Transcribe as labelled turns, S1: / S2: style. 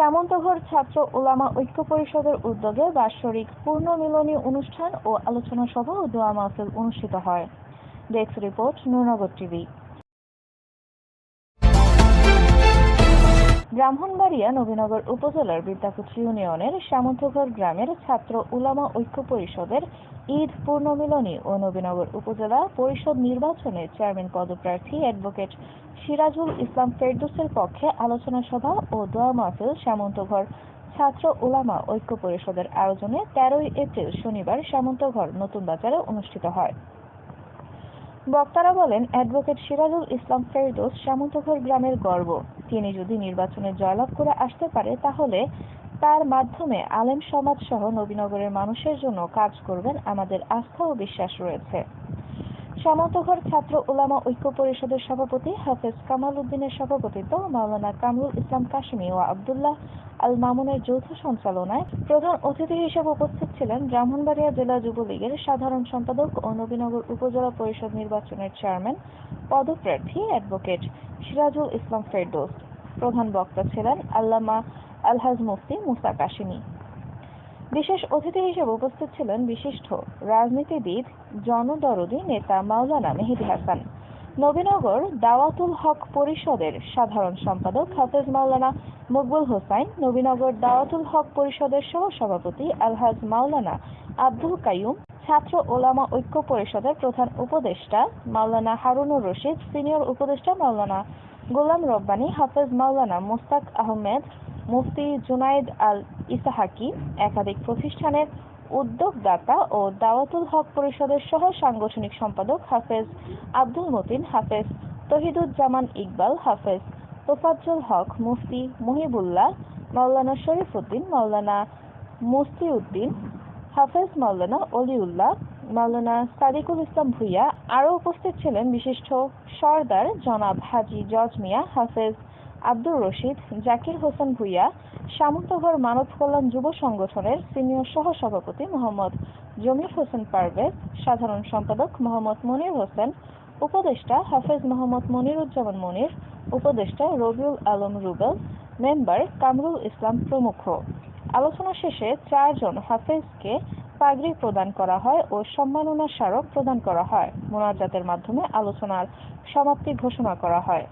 S1: শ্যামন্তঘর ছাত্র ওলামা ঐক্য পরিষদের উদ্যোগে বাৎসরিক পূর্ণ মিলনী অনুষ্ঠান ও আলোচনা সভা ও দোয়া মাহফিল অনুষ্ঠিত হয়। Desk report, Nurnagar TV. Brahmanbaria, Nabinagar উপজেলার বিদ্যাপুর ইউনিয়নের শ্যামন্তঘর গ্রামের ছাত্র উলামা ঐক্য পরিষদের ঈদ পূর্ণমিলনী ও নবীনগর উপজেলা পরিষদ নির্বাচনে চেয়ারম্যান পদপ্রার্থী অ্যাডভোকেট সিরাজুল ইসলাম ফেরদৌসের পক্ষে আলোচনা সভা ও দোয়া মাহফিল শ্যামন্তঘর ছাত্র উলামা ঐক্য পরিষদের আয়োজনে তেরোই এপ্রিল শনিবার শ্যামন্তঘর নতুন বাজারে অনুষ্ঠিত হয়। বক্তারা বলেন, অ্যাডভোকেট সিরাজুল ইসলাম ফেরদৌস সামন্তঘর গ্রামের গর্ব। তিনি যদি নির্বাচনে জয়লাভ করে আসতে পারে, তাহলে তার মাধ্যমে আলেম সমাজ সহ নবীনগরের মানুষের জন্য কাজ করবেন আমাদের আস্থা ও বিশ্বাস রয়েছে। সামন্তঘর ছাত্র উলামা ঐক্য পরিষদের সভাপতি হাফেজ কামাল উদ্দিনের সভাপতিত্ব মাওলানা কামরুল ইসলাম কাশিমি ও আবদুল্লাহ আল মামুনের যৌথ সঞ্চালনায় প্রধান অতিথি হিসেবে উপস্থিত ছিলেন ব্রাহ্মণবাড়িয়া জেলা যুবলীগের সাধারণ সম্পাদক ও নবীনগর উপজেলা পরিষদ নির্বাচনের চেয়ারম্যান, পদপ্রার্থী, অ্যাডভোকেট সিরাজুল ইসলাম ফেরদৌস। প্রধান বক্তা ছিলেন আল্লামা আলহাজ মুফতি মুসা কাশিমি। বিশেষ অতিথি হিসেবে উপস্থিত ছিলেন বিশিষ্ট রাজনীতিবিদ, জনদরদি নেতা মাওলানা মেহেদি হাসান। নবীনগর দাওয়াতুল হক পরিষদের সাধারণ সম্পাদক হাফেজ মাওলানা মকবুল হোসাইন, নবীনগর দাওয়াতুল হক পরিষদের সহ সভাপতি আলহাজ মাওলানা আব্দুল কাইয়ুম, ছাত্র ওলামা ঐক্য পরিষদের প্রধান উপদেষ্টা মাওলানা হারুনুর রশিদ, সিনিয়র উপদেষ্টা মাওলানা গোলাম রব্বানী, হাফেজ মাওলানা মোস্তাক আহমেদ, মুফতি জুনাইদ আল ইসাহাকি একাধিক প্রতিষ্ঠানের উদ্যোগদাতা ও দাওয়াতুল হক পরিষদের সহ সাংগঠনিক সম্পাদক হাফেজ আব্দুল মতিন, হাফেজ তহিদুজ্জামান ইকবাল, হাফেজ তোফাজ্জল হক, মুফতি মহিবুল্লাহ, মাওলানা শরীফুদ্দিন, মাওলানা মুস্তিউদ্দিন হাফেজ মাওলানা অলিউল্লাহ, মাওলানা সাদিকুল ইসলাম ভুইয়া। আরও উপস্থিত ছিলেন বিশিষ্ট সর্দার জনাব হাজি জজ মিয়া, হাফেজ আব্দুর রশিদ, জাকির হোসেন ভুইয়া সামন্তঘর মানব কল্যাণ যুব সংগঠনের সিনিয়র সহ সভাপতি মোহাম্মদ জমির হোসেন পারভেজ, সাধারণ সম্পাদক মোহাম্মদ মনির হোসেন, উপদেষ্টা হাফেজ মোহাম্মদ মনিরুজ্জামান মনির, উপদেষ্টা রবিউল আলম রুবেল, মেম্বার কামরুল ইসলাম প্রমুখ। আলোচনা শেষে চারজন হাফেজকে পাগড়ি প্রদান করা হয় ও সম্মাননা স্মারক প্রদান করা হয়। মোনাজাতের মাধ্যমে আলোচনার সমাপ্তি ঘোষণা করা হয়।